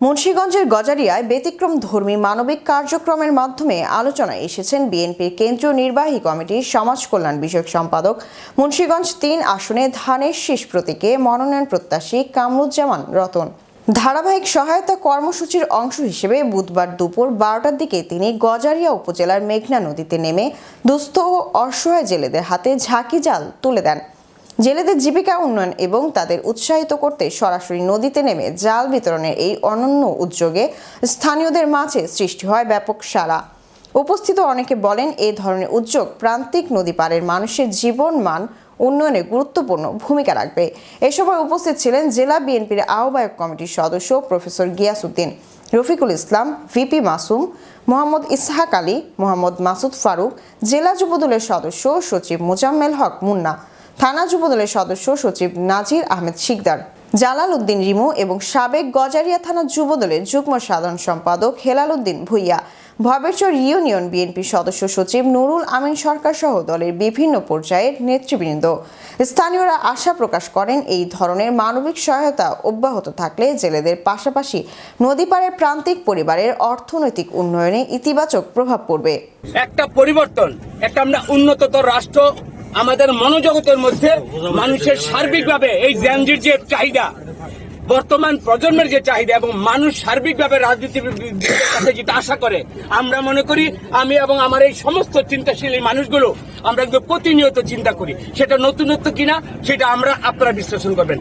মুন্সীগঞ্জের গজারিয়ায় ব্যতিক্রম ধর্মী মানবিক কার্যক্রমের মাধ্যমে আলোচনায় এসেছেন বিএনপির কেন্দ্রীয় নির্বাহী কমিটির সমাজ কল্যাণ বিষয়ক সম্পাদক। মুন্সীগঞ্জ তিন আসনে ধানের শীষ প্রতীকে মনোনয়ন প্রত্যাশী কামরুজ্জামান রতন। ধারাবাহিক সহায়তা কর্মসূচির অংশ হিসেবে বুধবার দুপুর বারোটার দিকে তিনি গজারিয়া উপজেলার মেঘনা নদীতে নেমে দুস্থ ও অসহায় জেলেদের হাতে ঝাঁকি জাল তুলে দেন। জেলেদের জীবিকা উন্নয়ন এবং তাদের উৎসাহিত করতে সরাসরি নদীতে নেমে জাল বিতরণের এই অনন্য উদ্যোগে স্থানীয়দের মাঝে সৃষ্টি হয় ব্যাপক সাড়া। উপস্থিত অনেকে বলেন এই ধরনের উদ্যোগ প্রান্তিক নদী পাড়ের মানুষের জীবন মান উন্নয়নে গুরুত্বপূর্ণ ভূমিকা রাখবে। এ সময় উপস্থিত ছিলেন জেলা বিএনপির আহ্বায়ক কমিটির সদস্য প্রফেসর গিয়াসউদ্দিন, রফিকুল ইসলাম, ভিপি মাসুম, মোহাম্মদ ইসহাক আলী, মোহাম্মদ মাসুদ ফারুক, জেলা যুবদলের সদস্য সচিব মোজাম্মেল হক মুন্না থানা যুবদলের সদস্য সচিব নাজির আহমেদ শিকদার, জালাল উদ্দিন রিমু এবং সাবেক গজারিয়া থানা যুবদলের যুগ্ম সাধারণ সম্পাদক হেলাল উদ্দিন ভুইয়া ভবেরচর ইউনিয়ন বিএনপি সদস্য সচিব নুরুল আমিন সরকার সহ দলের বিভিন্ন পর্যায়ের নেতৃবৃন্দ। স্থানীয়রা আশা প্রকাশ করেন এই ধরনের মানবিক সহায়তা অব্যাহত থাকলে জেলেদের পাশাপাশি নদীপাড়ের প্রান্তিক পরিবারের অর্থনৈতিক উন্নয়নে ইতিবাচক প্রভাব পড়বে। একটা পরিবর্তন, একটা আমরা উন্নততর রাষ্ট্র আমাদের মনোজগতের মধ্যে মানুষের সার্বিকভাবে এই জ্ঞানজির যে চাহিদা, বর্তমান প্রজন্মের যে চাহিদা এবং মানুষ সার্বিকভাবে রাজনীতিবিদদের কাছে যেটা আশা করে, আমরা মনে করি আমি এবং আমার এই সমস্ত চিন্তাশীল মানুষগুলো আমরা কিন্তু প্রতিনিয়ত চিন্তা করি। সেটা নতুনত্ব কিনা, সেটা আমরা আপনারা বিশ্লেষণ করবেন।